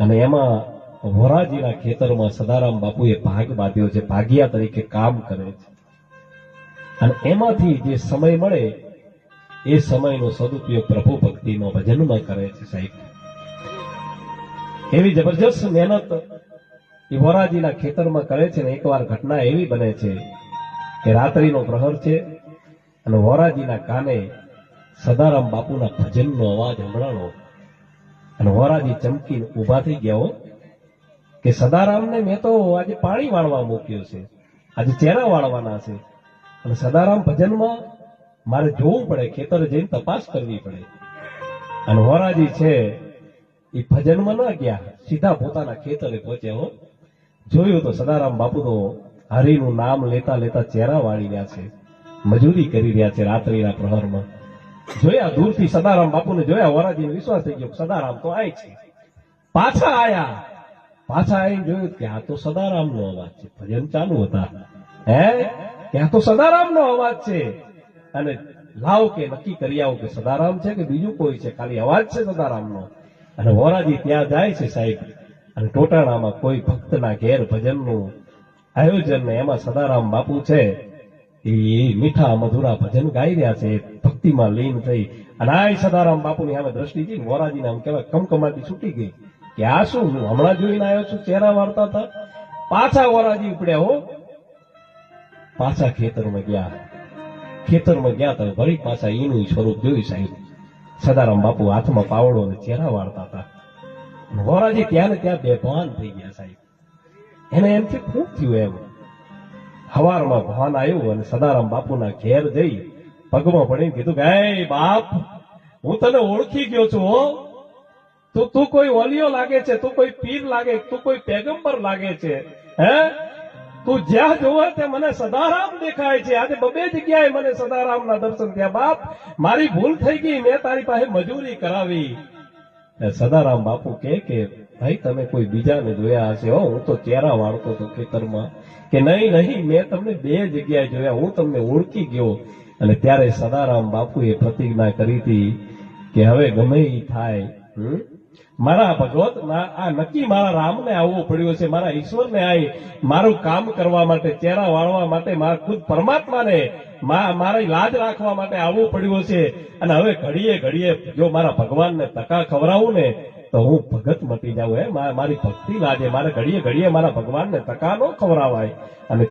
અને એમાં વરાજીના ખેતરમાં સદારામ બાપુએ ભાગ બાંધ્યો છે, ભાગિયા તરીકે કામ કરે છે. અને એમાંથી જે સમય મળે, એ સમયનો સદુપયોગ પ્રભુ ભક્તિનો ભજનમાં કરે છે સાહેબ. એવી જબરજસ્ત મહેનત એ વરાજીના ખેતરમાં કરે છે ને, એકવાર ઘટના એવી બને છે કે રાત્રિનો પ્રહર છે અને વોરાજીના કાને સદારામ બાપુના ભજનનો અવાજ સંભળાણો અને વરાજી ચમકીને ઊભા થઈ ગયા હો, કે સદારામને મેં તો આજે પાણી વાળવા મૂક્યો છે. આજે ચહેરા વાળવાના છે. અને સદારામ ભજનમાં મારે જોવું પડે, ખેતર જઈને તપાસ કરવી પડે. અને વરાજી છે, એ ભજનમાં ન ગયા, સીધા પોતાના ખેતરે પહોંચ્યા હો. જોયું તો સદારામ બાપુ તો હરિનું નામ લેતા લેતા ચહેરા વાળી રહ્યા છે. મજૂરી કરી રહ્યા છે રાત્રિના પ્રહરમાં. જોયા, દૂરથી સદારામ બાપુને જોયા, વરાજીને વિશ્વાસ થઈ ગયો, સદારામ તો આય છે. પાછા આયા. પાછા આવીને જોયું આ તો સદારામનો અવાજ છે. ભજન ચાલુ હતા. હે? આ તો સદારામનો અવાજ છે? અને લાવ કે નક્કી કરી આવો કે સદારામ છે કે બીજું કોઈ છે? ખાલી અવાજ છે સદારામનો. અને વોરાજી ત્યાં જાય છે સાહેબ. અને ટોટાણામાં કોઈ ભક્તના ઘેર ભજનનું આયોજન ને એમાં સદારામ બાપુ છે. એ મીઠા મધુરા ભજન ગાઈ રહ્યા છે. ભક્તિમાં લીન થઈ અને આ સદારામ બાપુની સામે દ્રષ્ટિ જઈ વોરાજીને આમ કહેવાય કમકમાટી છૂટી ગઈ કે આ શું, હું હમણાં જોઈને આવ્યો છું? ચહેરા વાર્તા હતા? પાછા વોરાજી ઉપડ્યા હો. પાછા ખેતરમાં ગયા. ખેતરમાં ગયા તો વળી પાછા એનું સ્વરૂપ જોયું સાહેબ. સદારામ બાપુ હાથમાં પાવડો અને ચહેરા વાળતા હતા. વોરાજી ત્યાં ને ત્યાં બેભાન થઈ ગયા સાહેબ. એને એમ ખૂબ થયું એમ? હવારમાં ભાન આવ્યું અને સદારામ બાપુના ઘેર જઈ પગમાં પડી કીધું, કે બાપ, હું તને ઓળખી ગયો છું, હો. તું તું કોઈ ઓલિયો લાગે છે, તું કોઈ પીર લાગે, તું કોઈ પેગમ્બર લાગે છે, હે? તું જ્યાં જોવે તે મને સદારામ દેખાય છે. આજે બબે જગ્યાએ મને સદારામના દર્શન થયા. બાપ, મારી ભૂલ થઈ ગઈ, મેં તારી પાસે મજૂરી કરાવી. સદારામ બાપુ કે કે ભાઈ, તમે કોઈ બીજાને જોયા હશે? હો, હું તો ચહેરા વાળતો હતો ખેતરમાં કે નહીં નહીં, મેં તમને બે જગ્યાએ જોયા. હું તમને ઓળખી ગયો. અને ત્યારે સદારામ બાપુએ પ્રતિજ્ઞા કરી હતી કે હવે ગમે એ થાય, હમ? મારા ભગવત આ નક્કી મારા રામને આવવું પડ્યું છે. મારા ઈશ્વરને આઈ મારું કામ કરવા માટે, ચહેરા વાળવા માટે, મારા ખુદ પરમાત્માને મારી લાજ રાખવા માટે આવવું પડ્યું છે. અને હવે ઘડીએ ઘડીએ જો મારા ભગવાનને ટકા ખવડાવું ને, તો હું ભગત મટી જાઉં. હે મારી ભક્તિ લાજે. મારે ઘડીએ ઘડીએ મારા ભગવાનને ટકા ન ખવડાવાય. અને